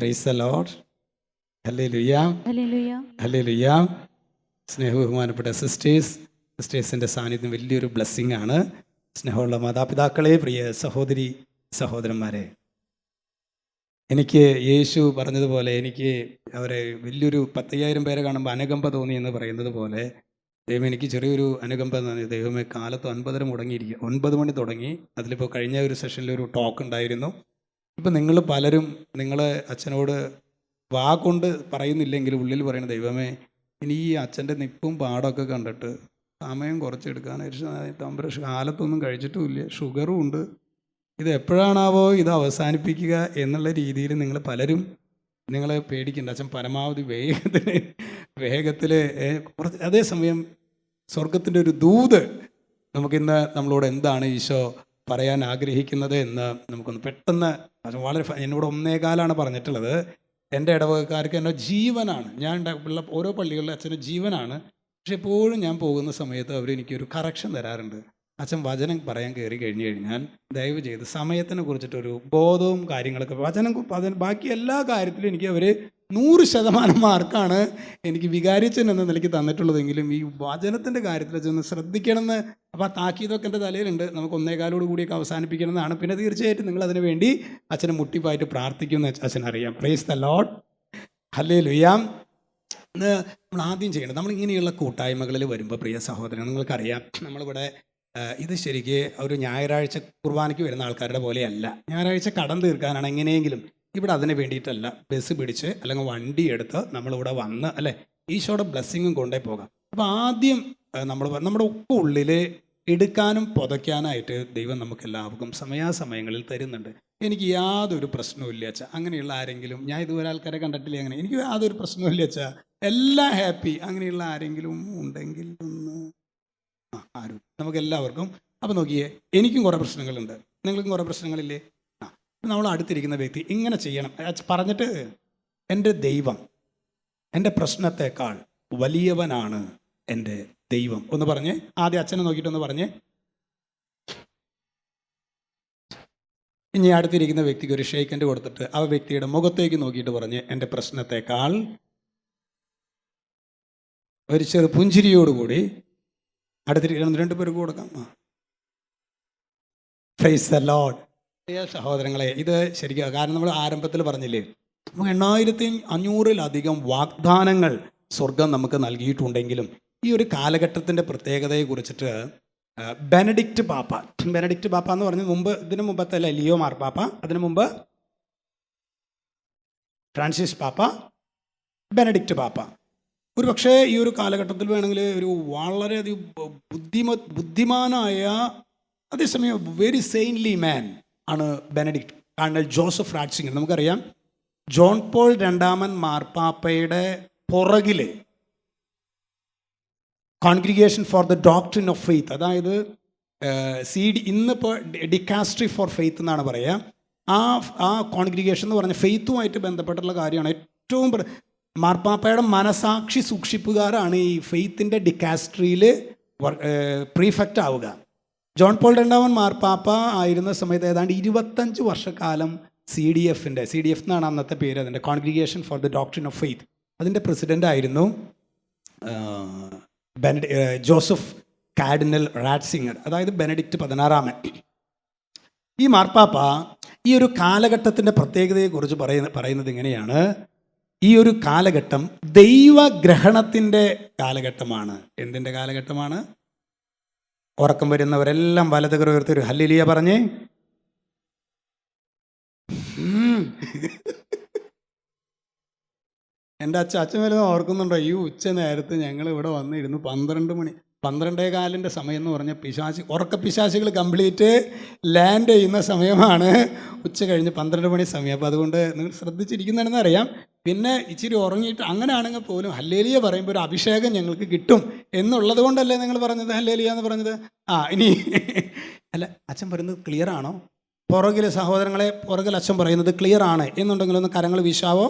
Praise the Lord ഹല്ലേ ലുയ്യ hallelujah ഹല്ലേ ലുയ്യ സ്നേഹ ബഹുമാനപ്പെട്ട സിസ്റ്റേഴ്സ് സിസ്റ്റേഴ്സിന്റെ സാന്നിധ്യം വലിയൊരു ബ്ലെസ്സിങ് ആണ്. സ്നേഹമുള്ള മാതാപിതാക്കളെ പ്രിയ സഹോദരി സഹോദരന്മാരെ. എനിക്ക് യേശു പറഞ്ഞതുപോലെ എനിക്ക് അവരെ വലിയൊരു പത്തയ്യായിരം പേരെ കാണുമ്പോൾ അനുകമ്പ തോന്നി എന്ന് പറയുന്നത് പോലെ ദൈവം എനിക്ക് ചെറിയൊരു അനുകമ്പ തോന്നി. ദൈവമേ കാലത്ത് ഒൻപതര മുടങ്ങിയിരിക്കുക ഒൻപത് മണി തുടങ്ങി. അതിലിപ്പോൾ കഴിഞ്ഞ ഒരു സെഷനിൽ ഒരു ടോക്ക് ഉണ്ടായിരുന്നു. ഇപ്പം നിങ്ങൾ പലരും നിങ്ങളെ അച്ഛനോട് വാക്കൊണ്ട് കൊണ്ട് പറയുന്നില്ലെങ്കിൽ ഉള്ളിൽ പറയുന്ന ദൈവമേ ഇനി ഈ അച്ഛന്റെ നിപ്പും പാടമൊക്കെ കണ്ടിട്ട് സമയം കുറച്ചെടുക്കാനായിട്ട് തമ്പര കാലത്തൊന്നും കഴിച്ചിട്ടുമില്ല. ഷുഗറും ഉണ്ട്. ഇത് എപ്പോഴാണാവോ ഇത് അവസാനിപ്പിക്കുക എന്നുള്ള രീതിയിൽ നിങ്ങൾ പലരും നിങ്ങളെ പേടിക്കേണ്ട. അച്ഛൻ പരമാവധി വേഗത്തിൽ വേഗത്തിൽ കുറച്ച് അതേസമയം സ്വർഗത്തിന്റെ ഒരു ദൂത് നമുക്കിന്ന് നമ്മളോട് എന്താണ് ഈശോ പറയാൻ ആഗ്രഹിക്കുന്നത് എന്ന് നമുക്കൊന്ന് പെട്ടെന്ന് വളരെ എന്നോട് ഒന്നേകാലാണ് പറഞ്ഞിട്ടുള്ളത്. എന്റെ ഇടവകക്കാർക്ക് എന്റെ ജീവനാണ്. ഞാൻ ഉള്ള ഓരോ പള്ളികളിലെ അച്ഛന്റെ ജീവനാണ്. പക്ഷെ എപ്പോഴും ഞാൻ പോകുന്ന സമയത്ത് അവർ എനിക്കൊരു കറക്ഷൻ തരാറുണ്ട്. അച്ഛൻ വചനം പറയാൻ കയറി കഴിഞ്ഞു കഴിഞ്ഞാൽ ദയവ് ചെയ്ത് സമയത്തിനെ കുറിച്ചിട്ടൊരു ബോധവും കാര്യങ്ങളൊക്കെ വചനം വചനം ബാക്കി എല്ലാ കാര്യത്തിലും എനിക്ക് അവർ നൂറ് ശതമാനം മാർക്കാണ് എനിക്ക് വികാരിച്ചൻ എന്ന നിലയ്ക്ക് തന്നിട്ടുള്ളതെങ്കിലും ഈ വചനത്തിന്റെ കാര്യത്തിൽ ചെന്ന് ശ്രദ്ധിക്കണമെന്ന് അപ്പോൾ ആ താക്കീതൊക്കെ എന്റെ തലയിലുണ്ട്. നമുക്ക് ഒന്നേകാലോട് കൂടിയൊക്കെ അവസാനിപ്പിക്കണമെന്നാണ് പിന്നെ തീർച്ചയായിട്ടും നിങ്ങൾ അതിന് വേണ്ടി അച്ഛനെ മുട്ടിപ്പായിട്ട് പ്രാർത്ഥിക്കുമെന്ന് അച്ഛൻ അറിയാം. പ്രേസ് ദ ലോഡ് ഹല്ലേ ലുയാം നമ്മൾ ആദ്യം ചെയ്യണം നമ്മൾ ഇങ്ങനെയുള്ള കൂട്ടായ്മകളിൽ വരുമ്പോൾ പ്രിയ സഹോദരൻ നിങ്ങൾക്കറിയാം. നമ്മളിവിടെ ഇത് ശരിക്ക് ഒരു ഞായറാഴ്ച കുർബാനയ്ക്ക് വരുന്ന ആൾക്കാരുടെ പോലെയല്ല. ഞായറാഴ്ച കടം തീർക്കാനാണ് എങ്ങനെയെങ്കിലും ഇവിടെ അതിന് വേണ്ടിയിട്ടല്ല ബസ് പിടിച്ച് അല്ലെങ്കിൽ വണ്ടി എടുത്ത് നമ്മളിവിടെ വന്ന് അല്ലേ ഈശോയുടെ ബ്ലെസ്സിങ്ങും കൊണ്ടേ പോകാം. അപ്പോൾ ആദ്യം നമ്മൾ നമ്മുടെ ഒക്കെ ഉള്ളിൽ എടുക്കാനും പുതയ്ക്കാനായിട്ട് ദൈവം നമുക്ക് എല്ലാവർക്കും സമയാസമയങ്ങളിൽ തരുന്നുണ്ട്. എനിക്ക് യാതൊരു പ്രശ്നവും ഇല്ല അച്ഛാ. അങ്ങനെയുള്ള ആരെങ്കിലും ഞാൻ ഇതുവരെ ആൾക്കാരെ കണ്ടിട്ടില്ല അങ്ങനെ. എനിക്ക് യാതൊരു പ്രശ്നവും ഇല്ല അച്ഛാ. എല്ലാം ഹാപ്പി അങ്ങനെയുള്ള ആരെങ്കിലും ഉണ്ടെങ്കിൽ ഒന്ന് ആ ആരും. നമുക്ക് എല്ലാവർക്കും അപ്പം നോക്കിയേ എനിക്കും കുറേ പ്രശ്നങ്ങളുണ്ട്. നിങ്ങൾക്കും കുറേ പ്രശ്നങ്ങളില്ലേ? നമ്മൾ അടുത്തിരിക്കുന്ന വ്യക്തി ഇങ്ങനെ ചെയ്യണം. പറഞ്ഞിട്ട് എന്റെ ദൈവം എന്റെ പ്രശ്നത്തെക്കാൾ വലിയവനാണ് എന്റെ ദൈവം. ഒന്ന് പറഞ്ഞേ. ആദ്യം അച്ഛനെ നോക്കിയിട്ടൊന്ന് പറഞ്ഞേ. ഇനി അടുത്തിരിക്കുന്ന വ്യക്തിക്ക് ഒരു ഷേക്കൻഡ് കൊടുത്തിട്ട് ആ വ്യക്തിയുടെ മുഖത്തേക്ക് നോക്കിയിട്ട് പറഞ്ഞ്. എന്റെ പ്രശ്നത്തെക്കാൾ ഒരു ചെറു പുഞ്ചിരിയോടുകൂടി അടുത്തിരിക്കുന്ന രണ്ട് പേർക്ക് കൊടുക്കാം. ഫേസ് ലോഡ് പ്രിയ സഹോദരങ്ങളെ ഇത് ശരിക്കും കാരണം നമ്മൾ ആരംഭത്തിൽ പറഞ്ഞില്ലേ നമുക്ക് എണ്ണായിരത്തി അഞ്ഞൂറിലധികം വാഗ്ദാനങ്ങൾ സ്വർഗം നമുക്ക് നൽകിയിട്ടുണ്ടെങ്കിലും ഈ ഒരു കാലഘട്ടത്തിന്റെ പ്രത്യേകതയെ കുറിച്ചിട്ട് ബെനഡിക്റ്റ് പാപ്പ ബെനഡിക്റ്റ് പാപ്പ എന്ന് പറഞ്ഞ മുമ്പ് ഇതിനു മുമ്പത്തെ അല്ല ലിയോ മാർ പാപ്പ അതിനു മുമ്പ് ഫ്രാൻസിസ് പാപ്പ ബെനഡിക്റ്റ് പാപ്പ ഒരു പക്ഷേ ഈ ഒരു കാലഘട്ടത്തിൽ വേണമെങ്കിൽ ഒരു വളരെയധികം ബുദ്ധിമ ബുദ്ധിമാനായ അതേസമയം വെരി സെയിൻലി മാൻ ആണ് ബെനഡിക്റ്റ് കാണൽ ജോസഫ് റാറ്റ്സിംഗർ നമുക്കറിയാം ജോൺ പോൾ രണ്ടാമൻ മാർപ്പാപ്പയുടെ പുറകിൽ congregation for the doctrine of faith അതായത് സി ഡി ഇന്നിപ്പോൾ ഡിക്കാസ്ട്രി ഫോർ ഫെയ്ത്ത് എന്നാണ് പറയുക. ആ ആ കോൺഗ്രിഗേഷൻ എന്ന് പറഞ്ഞ ഫെയ്ത്തുമായിട്ട് ബന്ധപ്പെട്ടുള്ള കാര്യമാണ്. ഏറ്റവും മാർപ്പാപ്പയുടെ മനസാക്ഷി സൂക്ഷിപ്പുകാരാണ് ഈ ഫെയ്ത്തിന്റെ ഡിക്കാസ്ട്രിയിൽ പ്രീഫെക്റ്റ് ആവുക. ജോൺ പോൾ രണ്ടാമൻ മാർപ്പാപ്പ ആയിരുന്ന സമയത്ത് ഏതാണ്ട് ഇരുപത്തഞ്ച് വർഷക്കാലം സി ഡി എഫിന്റെ സി ഡി എഫ് എന്നാണ് അന്നത്തെ പേര് അതിന്റെ congregation for the doctrine of faith അതിന്റെ പ്രസിഡന്റ് ആയിരുന്നു ബെനഡി ജോസഫ് കാഡിനൽ റാറ്റ്സിംഗർ അതായത് ബെനഡിക്റ്റ് പതിനാറാമൻ. ഈ മാർപ്പാപ്പ ഈ ഒരു കാലഘട്ടത്തിന്റെ പ്രത്യേകതയെക്കുറിച്ച് പറയുന്ന പറയുന്നത് ഇങ്ങനെയാണ്. ഈ ഒരു കാലഘട്ടം ദൈവഗ്രഹണത്തിന്റെ കാലഘട്ടമാണ്. എന്തിന്റെ കാലഘട്ടമാണ്? ഉറക്കം വരുന്നവരെല്ലാം വലതുകർ ഉയർത്തി ഒരു ഹല്ലിലിയ പറഞ്ഞേ. എന്റെ അച്ഛൻ അച്ഛൻ വരുന്ന ഓർക്കുന്നുണ്ടോ? ഈ ഉച്ച നേരത്ത് ഞങ്ങൾ ഇവിടെ വന്നിരുന്നു പന്ത്രണ്ട് മണി പന്ത്രണ്ടേ കാലിന്റെ സമയം എന്ന് പറഞ്ഞാൽ പിശാശി ഉറക്ക പിശാശികൾ കംപ്ലീറ്റ് ലാൻഡ് ചെയ്യുന്ന സമയമാണ് ഉച്ച കഴിഞ്ഞ് പന്ത്രണ്ട് മണി സമയം. അപ്പോൾ അതുകൊണ്ട് നിങ്ങൾ ശ്രദ്ധിച്ചിരിക്കുന്നുണ്ടെന്ന് അറിയാം. പിന്നെ ഇച്ചിരി ഉറങ്ങിയിട്ട് അങ്ങനെയാണെങ്കിൽ പോലും ഹല്ലേലിയ പറയുമ്പോൾ ഒരു അഭിഷേകം ഞങ്ങൾക്ക് കിട്ടും എന്നുള്ളത് കൊണ്ടല്ലേ നിങ്ങൾ പറഞ്ഞത്? ഹല്ലേലിയ എന്ന് പറഞ്ഞത്? ആ ഇനി അല്ല അച്ഛൻ പറയുന്നത് ക്ലിയർ ആണോ? പുറകിൽ സഹോദരങ്ങളെ പുറകിൽ അച്ഛൻ പറയുന്നത് ക്ലിയർ ആണ് എന്നുണ്ടെങ്കിൽ ഒന്ന് കരങ്ങൾ വീശാവോ?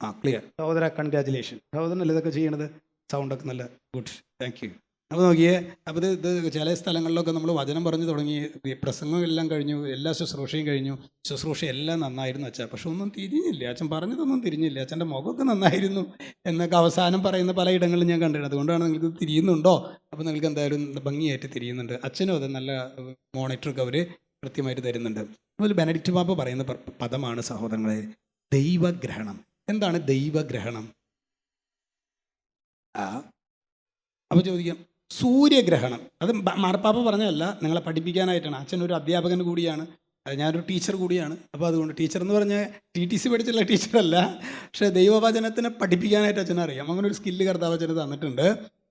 ആ ക്ലിയർ സഹോദര കൺഗ്രാജുലേഷൻ സഹോദരനല്ലേ ഇതൊക്കെ ചെയ്യണത്? സൗണ്ടൊക്കെ നല്ല ഗുഡ് താങ്ക് യു അപ്പോൾ നോക്കിയേ അപ്പോൾ ഇത് ചില സ്ഥലങ്ങളിലൊക്കെ നമ്മൾ വചനം പറഞ്ഞു തുടങ്ങി പ്രസംഗം എല്ലാം കഴിഞ്ഞു എല്ലാ ശുശ്രൂഷയും കഴിഞ്ഞു. ശുശ്രൂഷ എല്ലാം നന്നായിരുന്നു അച്ഛാ. പക്ഷെ ഒന്നും തിരിഞ്ഞില്ല. അച്ഛൻ പറഞ്ഞതൊന്നും തിരിഞ്ഞില്ല. അച്ഛന്റെ മുഖമൊക്കെ നന്നായിരുന്നു എന്നൊക്കെ അവസാനം പറയുന്ന പല ഇടങ്ങളിലും ഞാൻ കണ്ടിട്ടുണ്ട്. അതുകൊണ്ടാണ് നിങ്ങൾക്ക് തിരിയുന്നുണ്ടോ? അപ്പോൾ നിങ്ങൾക്ക് എന്തായാലും ഭംഗിയായിട്ട് തിരിയുന്നുണ്ട്. അച്ഛനും അത് നല്ല മോണിറ്ററൊക്കെ അവർ കൃത്യമായിട്ട് തരുന്നുണ്ട്. അതുപോലെ ബെനഡിക്റ്റ് പാപ്പ പറയുന്ന പദമാണ് സഹോദരങ്ങളെ ദൈവഗ്രഹണം. എന്താണ് ദൈവഗ്രഹണം? ആ അപ്പോൾ ചോദിക്കാം. സൂര്യഗ്രഹണം. അത് മാർപ്പാപ്പ പറഞ്ഞതല്ല നിങ്ങളെ പഠിപ്പിക്കാനായിട്ടാണ്. അച്ഛൻ ഒരു അധ്യാപകൻ കൂടിയാണ്. ഞാനൊരു ടീച്ചർ കൂടിയാണ്. അപ്പോൾ അതുകൊണ്ട് ടീച്ചർ എന്ന് പറഞ്ഞാൽ ടി ടി സി പഠിച്ചുള്ള ടീച്ചറല്ല. പക്ഷേ ദൈവവചനത്തിനെ പഠിപ്പിക്കാനായിട്ട് അച്ഛൻ അറിയാം. അങ്ങനെ ഒരു സ്കില്ല് കർത്താവ് അച്ഛന് തന്നിട്ടുണ്ട്.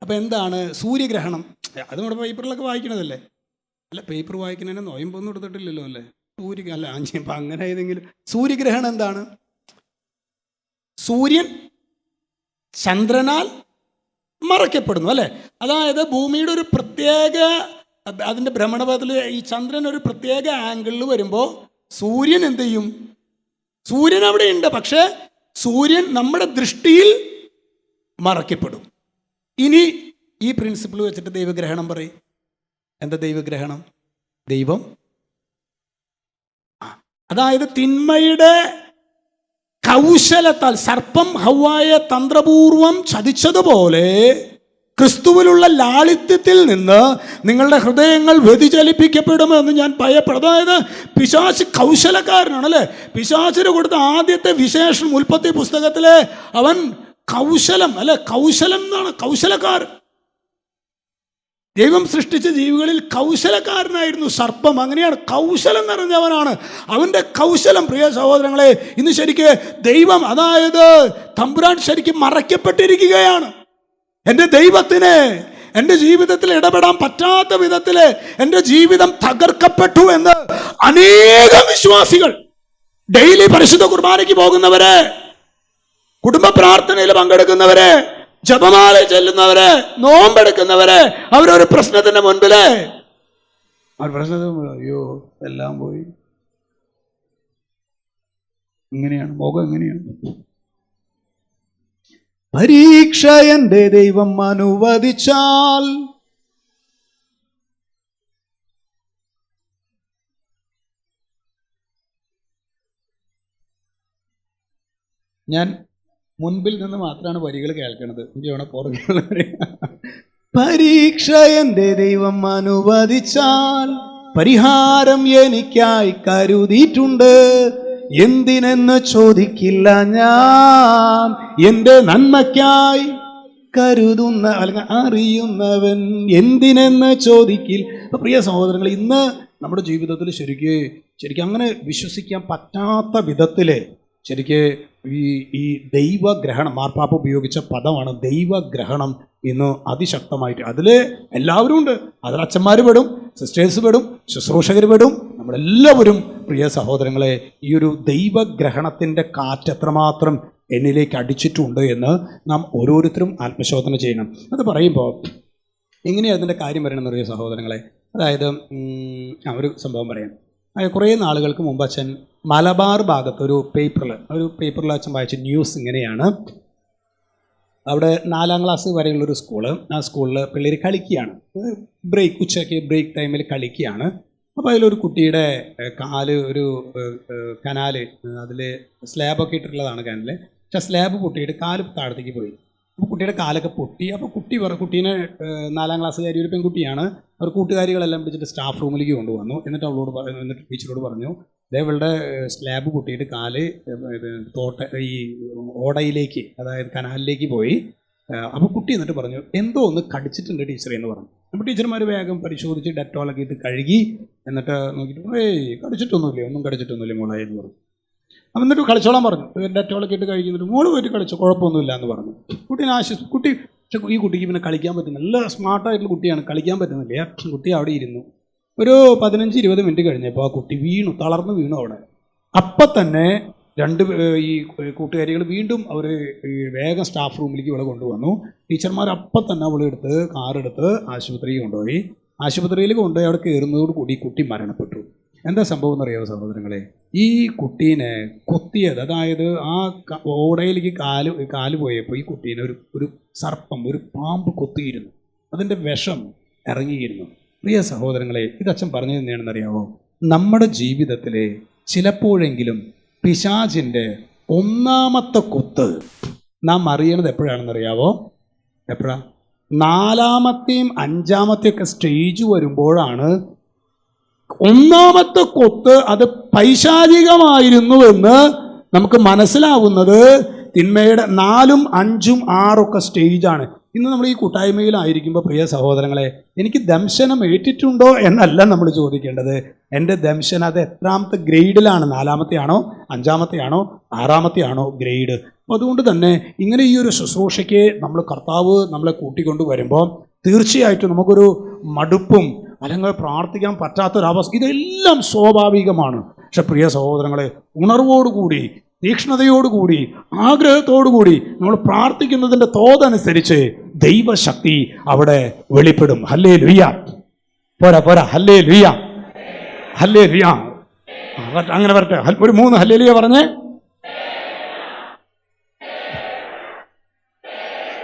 അപ്പോൾ എന്താണ് സൂര്യഗ്രഹണം? അത് നമ്മുടെ പേപ്പറിലൊക്കെ വായിക്കണതല്ലേ? അല്ല പേപ്പർ വായിക്കുന്നതിന് നോയമ്പൊന്നും കൊടുത്തിട്ടില്ലല്ലോ അല്ലേ? സൂര്യ അല്ല അപ്പം അങ്ങനെ ഏതെങ്കിലും സൂര്യഗ്രഹണം എന്താണ്? സൂര്യൻ ചന്ദ്രനാൽ മറയ്ക്കപ്പെടുന്നു അല്ലേ? അതായത് ഭൂമിയുടെ ഒരു പ്രത്യേക അത് അതിന്റെ ഭ്രമണപഥത്തിൽ ഈ ചന്ദ്രൻ ഒരു പ്രത്യേക ആംഗിളിൽ വരുമ്പോൾ സൂര്യൻ എന്ത് ചെയ്യും? സൂര്യൻ അവിടെയുണ്ട് പക്ഷേ സൂര്യൻ നമ്മുടെ ദൃഷ്ടിയിൽ മറയ്ക്കപ്പെടും. ഇനി ഈ പ്രിൻസിപ്പിൾ വെച്ചിട്ട് ദൈവഗ്രഹണം പറയും. എന്താ ദൈവഗ്രഹണം? ദൈവം? അതായത് തിന്മയുടെ കൗശലത്താൽ സർപ്പം ഹവായ തന്ത്രപൂർവം ചതിച്ചതുപോലെ ക്രിസ്തുവിലുള്ള ലാളിത്യത്തിൽ നിന്ന് നിങ്ങളുടെ ഹൃദയങ്ങൾ വ്യതിചലിപ്പിക്കപ്പെടുമെന്ന് ഞാൻ ഭയപ്പെടും അതായത് പിശാച് കൗശലക്കാരനാണ് അല്ലേ പിശാചിന് കൊടുത്ത ആദ്യത്തെ വിശേഷം ഉൽപ്പത്തി പുസ്തകത്തിലെ അവൻ കൗശലം അല്ലെ? കൗശലം എന്നാണ് കൗശലക്കാരൻ. ദൈവം സൃഷ്ടിച്ച ജീവികളിൽ കൗശലക്കാരനായിരുന്നു സർപ്പം. അങ്ങനെയാണ് കൗശലം നിറഞ്ഞവനാണ്. അവന്റെ കൗശലം പ്രിയ സഹോദരങ്ങളെ ഇന്ന് ശരിക്ക് ദൈവം അതായത് തമ്പുരാൻ ശരിക്കും മറയ്ക്കപ്പെട്ടിരിക്കുകയാണ്. എന്റെ ദൈവത്തിന് എന്റെ ജീവിതത്തിൽ ഇടപെടാൻ പറ്റാത്ത വിധത്തിൽ എന്റെ ജീവിതം തകർക്കപ്പെട്ടു എന്ന് അനേകം വിശ്വാസികൾ ഡെയിലി പരിശുദ്ധ കുർബാനയ്ക്ക് പോകുന്നവരെ കുടുംബ പ്രാർത്ഥനയിൽ പങ്കെടുക്കുന്നവര് ജപമാല ചെല്ലുന്നവര് നോമ്പെടുക്കുന്നവര് അവരൊരു പ്രശ്നത്തിന്റെ മുൻപിൽ. അവർ പ്രശ്നത്തിന് അയ്യോ എല്ലാം പോയി. ഇങ്ങനെയാണ് മുഖം എങ്ങനെയാണ് പരീക്ഷ എന്റെ ദൈവം അനുവദിച്ചാൽ ഞാൻ മുൻപിൽ നിന്ന് മാത്രമാണ് വരികൾ കേൾക്കുന്നത് എനിക്ക് വേണം പുറകെയുള്ളവരെ പരീക്ഷ എന്റെ ദൈവം അനുവദിച്ചാൽ പരിഹാരം എനിക്കായി കരുതിയിട്ടുണ്ട്. എന്തിനെന്ന് ചോദിക്കില്ല ഞാൻ. എന്റെ നന്മയ്ക്കായി കരുതുന്ന അല്ലെങ്കിൽ അറിയുന്നവൻ എന്തിനെന്ന് ചോദിക്കിൽ. പ്രിയ സഹോദരങ്ങൾ ഇന്ന് നമ്മുടെ ജീവിതത്തിൽ ശരിക്ക് ശരിക്കും അങ്ങനെ വിശ്വസിക്കാൻ പറ്റാത്ത വിധത്തിൽ ശരിക്ക് ഈ ഈ ദൈവഗ്രഹണം മാർപ്പാപ്പ ഉപയോഗിച്ച പദമാണ് ദൈവഗ്രഹണം ഇന്ന് അതിശക്തമായിട്ട്. അതിൽ എല്ലാവരും ഉണ്ട്. അതിൽ അച്ഛന്മാർ പെടും സിസ്റ്റേഴ്സ് പെടും ശുശ്രൂഷകർ പെടും. നമ്മളെല്ലാവരും പ്രിയ സഹോദരങ്ങളെ ഈ ഒരു ദൈവഗ്രഹണത്തിന്റെ കാറ്റ് എത്രമാത്രം എന്നിലേക്ക് അടിച്ചിട്ടുണ്ട് എന്ന് നാം ഓരോരുത്തരും ആത്മശോധന ചെയ്യണം. അത് പറയുമ്പോൾ എങ്ങനെയാണ് അതിന്റെ കാര്യം വരണമെന്ന് പറയുക സഹോദരങ്ങളെ? അതായത് ആ, ഒരു സംഭവം പറയാം. കുറേ നാളുകൾക്ക് മുമ്പ് അച്ഛൻ മലബാർ ഭാഗത്ത് ഒരു പേപ്പറിൽ ഒരു പേപ്പറിൽ അച്ഛൻ വായിച്ച ന്യൂസ് ഇങ്ങനെയാണ്. അവിടെ നാലാം ക്ലാസ് വരെയുള്ളൊരു സ്കൂൾ. ആ സ്കൂളിൽ പിള്ളേർ കളിക്കുകയാണ്. ബ്രേക്ക് ഉച്ചയ്ക്ക് ബ്രേക്ക് ടൈമിൽ കളിക്കുകയാണ്. അപ്പോൾ അതിലൊരു കുട്ടിയുടെ കാൽ ഒരു കനാല് അതിൽ സ്ലാബൊക്കെ ഇട്ടിട്ടുള്ളതാണ് കനാല്. പക്ഷെ സ്ലാബ് പൊട്ടിയിട്ട് കാൽ താഴത്തേക്ക് പോയി. അപ്പോൾ കുട്ടിയുടെ കാലൊക്കെ പൊട്ടി. അപ്പോൾ കുട്ടി പറഞ്ഞു കുട്ടീനെ നാലാം ക്ലാസ്സുകാരി ഒരു പെൺകുട്ടിയാണ്. അവർ കൂട്ടുകാരികളെല്ലാം പിടിച്ചിട്ട് സ്റ്റാഫ് റൂമിലേക്ക് കൊണ്ടുവന്നു. എന്നിട്ട് അവളോട് പറഞ്ഞു എന്നിട്ട് ടീച്ചറോട് പറഞ്ഞു ദേ ഇവളുടെ സ്ലാബ് പൊട്ടിയിട്ട് കാൽ തോട്ട ഈ ഓടയിലേക്ക് അതായത് കനാലിലേക്ക് പോയി. അപ്പോൾ കുട്ടി എന്നിട്ട് പറഞ്ഞു എന്തോ ഒന്ന് കടിച്ചിട്ടുണ്ട് ടീച്ചറെ എന്ന് പറഞ്ഞു. അപ്പോൾ ടീച്ചർമാർ വേഗം പരിശോധിച്ച് ഡെറ്റോളൊക്കെ ഇട്ട് കഴുകി എന്നിട്ട് നോക്കിയിട്ട് ഏയ് കടിച്ചിട്ടൊന്നുമില്ല? ഒന്നും കടിച്ചിട്ടൊന്നുമില്ല മോളെ? എന്ന് പറഞ്ഞു. എന്നിട്ട് കളിച്ചോളാൻ പറഞ്ഞു. ഡെറ്റോളൊക്കെ ഇട്ട് കഴിക്കുന്നിട്ട് മോൾ പോയിട്ട് കളിച്ചു. കുഴപ്പമൊന്നുമില്ല എന്ന് പറഞ്ഞു. കുട്ടീനെ ആശ്വസ് കുട്ടി ഈ കുട്ടിക്ക് പിന്നെ കളിക്കാൻ പറ്റുന്നില്ല. നല്ല സ്മാർട്ടായിട്ടുള്ള കുട്ടിയാണ്. കളിക്കാൻ പറ്റുന്നില്ല. കുട്ടി അവിടെ ഇരുന്നു. ഒരു പതിനഞ്ച് ഇരുപത് മിനിറ്റ് കഴിഞ്ഞപ്പോൾ ആ കുട്ടി വീണു തളർന്ന് വീണു അവിടെ. അപ്പം തന്നെ രണ്ട് ഈ കൂട്ടുകാരികൾ വീണ്ടും അവർ വേഗം സ്റ്റാഫ് റൂമിലേക്ക് ഇവിടെ കൊണ്ടുവന്നു. ടീച്ചർമാർ അപ്പം തന്നെ അവളെ എടുത്ത് കാറെടുത്ത് ആശുപത്രിയിൽ കൊണ്ടുപോയി. ആശുപത്രിയിൽ കൊണ്ടുപോയി അവിടെ കയറുന്നതോട് കൂടി കുട്ടി മരണപ്പെട്ടു. എന്താ സംഭവം എന്നറിയാമോ സഹോദരങ്ങളെ? ഈ കുട്ടീനെ കൊത്തിയത് അതായത് ആ ഓടയിലേക്ക് കാൽ കാൽ പോയപ്പോൾ ഈ കുട്ടീനെ ഒരു ഒരു സർപ്പം ഒരു പാമ്പ് കൊത്തിയിരുന്നു. അതിന്റെ വിഷം ഇറങ്ങിയിരുന്നു. പ്രിയ സഹോദരങ്ങളെ ഇതച്ഛൻ പറഞ്ഞു തന്നെയാണെന്നറിയാമോ നമ്മുടെ ജീവിതത്തിലെ ചിലപ്പോഴെങ്കിലും പിശാചിന്റെ ഒന്നാമത്തെ കുത്ത് നാം അറിയണത് എപ്പോഴാണെന്നറിയാവോ? എപ്പോഴാ? നാലാമത്തെയും അഞ്ചാമത്തെയൊക്കെ സ്റ്റേജ് വരുമ്പോഴാണ് ഒന്നാമത്തെ കൊത്ത് അത് പൈശാചികമായിരുന്നുവെന്ന് നമുക്ക് മനസ്സിലാവുന്നത് തിന്മയുടെ നാലും അഞ്ചും ആറൊക്കെ സ്റ്റേജാണ്. ഇന്ന് നമ്മൾ ഈ കൂട്ടായ്മയിലായിരിക്കുമ്പോൾ പ്രിയ സഹോദരങ്ങളെ എനിക്ക് ദംശനം ഏറ്റിട്ടുണ്ടോ എന്നല്ല നമ്മൾ ചോദിക്കേണ്ടത്. എന്റെ ദംശനം അത് എത്രാമത്തെ ഗ്രേഡിലാണ്? നാലാമത്തെയാണോ? അഞ്ചാമത്തെയാണോ? ആറാമത്തെയാണോ ഗ്രേഡ്? അപ്പോൾ അതുകൊണ്ട് തന്നെ ഇങ്ങനെ ഈ ഒരു ശുശ്രൂഷയ്ക്ക് നമ്മൾ കർത്താവ് നമ്മളെ കൂട്ടിക്കൊണ്ട് വരുമ്പോൾ തീർച്ചയായിട്ടും നമുക്കൊരു മടുപ്പും അല്ലെങ്കിൽ പ്രാർത്ഥിക്കാൻ പറ്റാത്തൊരവസ്ഥ ഇതെല്ലാം സ്വാഭാവികമാണ്. പക്ഷെ പ്രിയ സഹോദരങ്ങളെ ഉണർവോടുകൂടി തീക്ഷ്ണതയോടുകൂടി ആഗ്രഹത്തോടുകൂടി നമ്മൾ പ്രാർത്ഥിക്കുന്നതിന്റെ തോതനുസരിച്ച് ദൈവശക്തി അവിടെ വെളിപ്പെടും. ഹല്ലേ ലുയ്യ പോരാ പോരാ. ഹല്ലേ ലുയ്യ ഹല്ലേ ലുയ്യ അങ്ങനെ വരട്ടെ. ഒരു മൂന്ന് ഹല്ലേ ലുയ്യ പറഞ്ഞേ.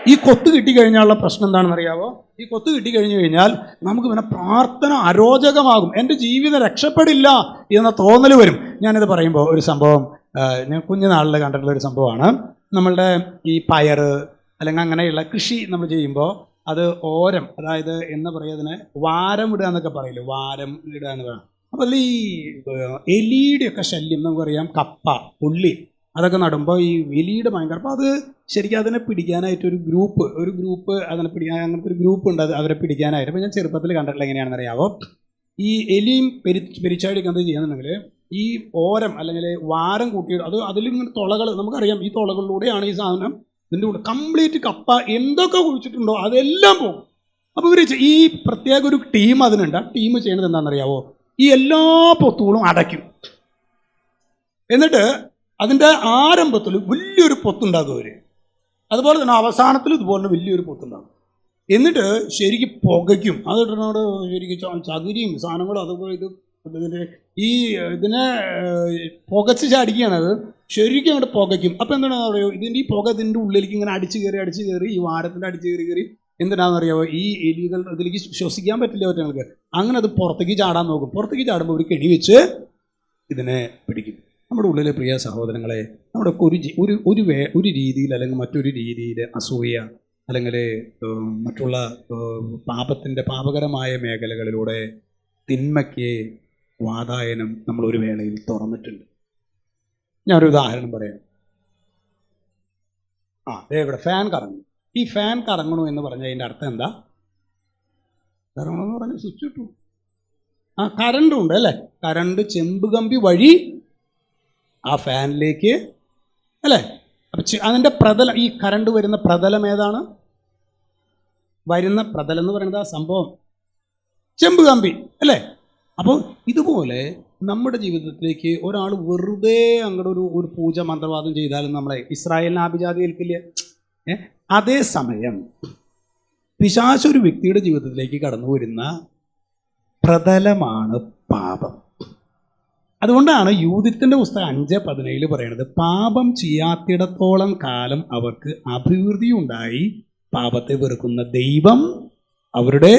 ഈ കൊത്ത് കിട്ടിക്കഴിഞ്ഞാലുള്ള പ്രശ്നം എന്താണെന്ന് അറിയാവോ ഈ കൊത്ത് കിട്ടിക്കഴിഞ്ഞു കഴിഞ്ഞാൽ നമുക്ക് പിന്നെ പ്രാർത്ഥന അരോചകമാകും. എന്റെ ജീവിതം രക്ഷപ്പെടില്ല എന്ന തോന്നൽ വരും. ഞാനിത് പറയുമ്പോൾ ഒരു സംഭവം ഞാൻ കുഞ്ഞുനാളിൽ കണ്ടിട്ടുള്ള ഒരു സംഭവമാണ്. നമ്മളുടെ ഈ പയർ അല്ലെങ്കിൽ അങ്ങനെയുള്ള കൃഷി നമ്മൾ ചെയ്യുമ്പോൾ അത് ഓരം അതായത് എന്ന് പറയുന്നതിന് വാരം ഇടുക എന്നൊക്കെ പറയില്ലേ? വാരം ഇടുക എന്ന് പറയാം അപ്പോൾ അതിൽ ഈ എലിയുടെയൊക്കെ ശല്യം നമുക്കറിയാം. കപ്പ ഉള്ളി അതൊക്കെ നടുമ്പോൾ ഈ എലിയുടെ ഭയങ്കര അപ്പോൾ അത് ശരിക്കും അതിനെ പിടിക്കാനായിട്ട് ഒരു ഗ്രൂപ്പ് ഒരു ഗ്രൂപ്പ് അതിനെ പിടിക്കാൻ അങ്ങനത്തെ ഒരു ഗ്രൂപ്പ് ഉണ്ട് അത് അവരെ പിടിക്കാനായിട്ട്. അപ്പോൾ ഞാൻ ചെറുപ്പത്തിൽ കണ്ടിട്ടുള്ള എങ്ങനെയാണെന്ന് അറിയാവോ? ഈ എലിയും പെരി പെരിച്ചാടിയൊക്കെ എന്താ ചെയ്യുന്നുണ്ടെങ്കിൽ ഈ ഓരം അല്ലെങ്കിൽ വാരം കൂട്ടി അത് അതിലിങ്ങനെ തുളകൾ നമുക്കറിയാം. ഈ തുളകളിലൂടെയാണ് ഈ സാധനം ഇതിന്റെ കൂടെ കംപ്ലീറ്റ് കപ്പ എന്തൊക്കെ കുഴിച്ചിട്ടുണ്ടോ അതെല്ലാം പോകും. അപ്പോൾ ഇവർ ഈ പ്രത്യേക ഒരു ടീം അതിനുണ്ട്. ആ ടീം ചെയ്യണത് എന്താണെന്നറിയാവോ? ഈ എല്ലാ പൊത്തുകളും അടയ്ക്കും. എന്നിട്ട് അതിന്റെ ആരംഭത്തിൽ വലിയൊരു പൊത്തുണ്ടാകും അവർ അതുപോലെ തന്നെ അവസാനത്തിൽ ഇതുപോലെ വലിയൊരു പൊത്തുണ്ടാകും. എന്നിട്ട് ശരിക്കും പുകയ്ക്കും. അതിനോട് ശരിക്കും ചകിരിയും സാധനങ്ങളും അതുപോലെ ഇത് ഇതിന്റെ ഈ ഇതിനെ പുകച്ച് ചാടിക്കുകയാണത് ശരിക്കും അങ്ങോട്ട് പുകയ്ക്കും. അപ്പോൾ എന്താണെന്ന് പറയുമോ ഇതിന്റെ ഈ പുക ഇതിന്റെ ഉള്ളിലേക്ക് ഇങ്ങനെ അടിച്ച് കയറി അടിച്ച് കയറി ഈ വാരത്തിന്റെ അടിച്ച് കയറി കയറി. എന്തിനാണെന്ന് അറിയാമോ ഈ എലികൾ ഇതിലേക്ക് ശ്വസിക്കാൻ പറ്റില്ല ഒറ്റങ്ങൾക്ക് അങ്ങനെ അത് പുറത്തേക്ക് ചാടാൻ നോക്കും. പുറത്തേക്ക് ചാടുമ്പോൾ ഒരു കെണി വെച്ച് ഇതിനെ പിടിക്കും. നമ്മുടെ ഉള്ളിലെ പ്രിയ സഹോദരങ്ങളെ നമ്മുടെ ഒരു ഒരു ഒരു വേ ഒരു രീതിയിൽ അല്ലെങ്കിൽ മറ്റൊരു രീതിയിൽ അസൂയ അല്ലെങ്കിൽ മറ്റുള്ള പാപത്തിന്റെ പാപകരമായ മേഖലകളിലൂടെ തിന്മയ്ക്ക് വാതായനം നമ്മൾ ഒരു വേളയിൽ തുറന്നിട്ടുണ്ട്. ഞാനൊരു ഉദാഹരണം പറയാം. ആ ഇവിടെ ഫാൻ കറങ്ങും. ഈ ഫാൻ കറങ്ങണു എന്ന് പറഞ്ഞാൽ അതിന്റെ അർത്ഥം എന്താ? കറങ്ങണമെന്ന് പറഞ്ഞാൽ സ്വിച്ച് ഇട്ടു. ആ കറണ്ടും ഉണ്ട് അല്ലേ? കറണ്ട് ചെമ്പ് കമ്പി വഴി ആ ഫാനിലേക്ക് അല്ലേ? അപ്പം അതിന്റെ പ്രതലം ഈ കറണ്ട് വരുന്ന പ്രതലം ഏതാണ്? വരുന്ന പ്രതലം എന്ന് പറയുന്നത് ആ സംഭവം. ചെമ്പ് കമ്പി അല്ലേ? അപ്പോൾ ഇതുപോലെ നമ്മുടെ ജീവിതത്തിലേക്ക് ഒരാൾ വെറുതെ അങ്ങോട്ട് ഒരു ഒരു പൂജ മന്ത്രവാദം ചെയ്താലും നമ്മളെ ഇസ്രായേലിന് ആഭിജാതി ഏൽക്കില്ല? ഏ? അതേസമയം പിശാശ ഒരു വ്യക്തിയുടെ ജീവിതത്തിലേക്ക് കടന്നു വരുന്ന പ്രതലമാണ് പാപം. അതുകൊണ്ടാണ് യൂതിത്തിന്റെ പുസ്തകം അഞ്ച് പതിനേഴിൽ പറയുന്നത് പാപം ചെയ്യാത്തിടത്തോളം കാലം അവർക്ക് അഭിവൃദ്ധി ഉണ്ടായി പാപത്തെ വെറുക്കുന്ന ദൈവം അവരുടെ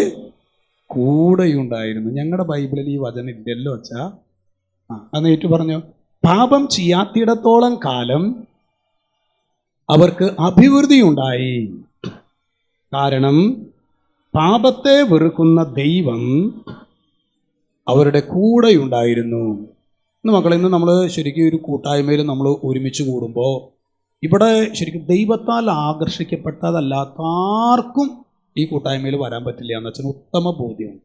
കൂടെയുണ്ടായിരുന്നു. ഞങ്ങളുടെ ബൈബിളിൽ ഈ വചനം ഇല്ലല്ലോ അച്ഛാ. ആ അന്ന് ഏറ്റു പറഞ്ഞു പാപം ചെയ്യാത്തിടത്തോളം കാലം അവർക്ക് അഭിവൃദ്ധി ഉണ്ടായി കാരണം പാപത്തെ വെറുക്കുന്ന ദൈവം അവരുടെ കൂടെയുണ്ടായിരുന്നു. ഇന്ന് മക്കളെ ഇന്ന് നമ്മൾ ശരിക്കും ഒരു കൂട്ടായ്മയിൽ നമ്മൾ ഒരുമിച്ച് കൂടുമ്പോൾ ഇവിടെ ശരിക്കും ദൈവത്താൽ ആകർഷിക്കപ്പെട്ടതല്ലാത്ത ആർക്കും ഈ കൂട്ടായ്മയിൽ വരാൻ പറ്റില്ല എന്ന് വെച്ചാൽ ഉത്തമ ബോധ്യമാണ്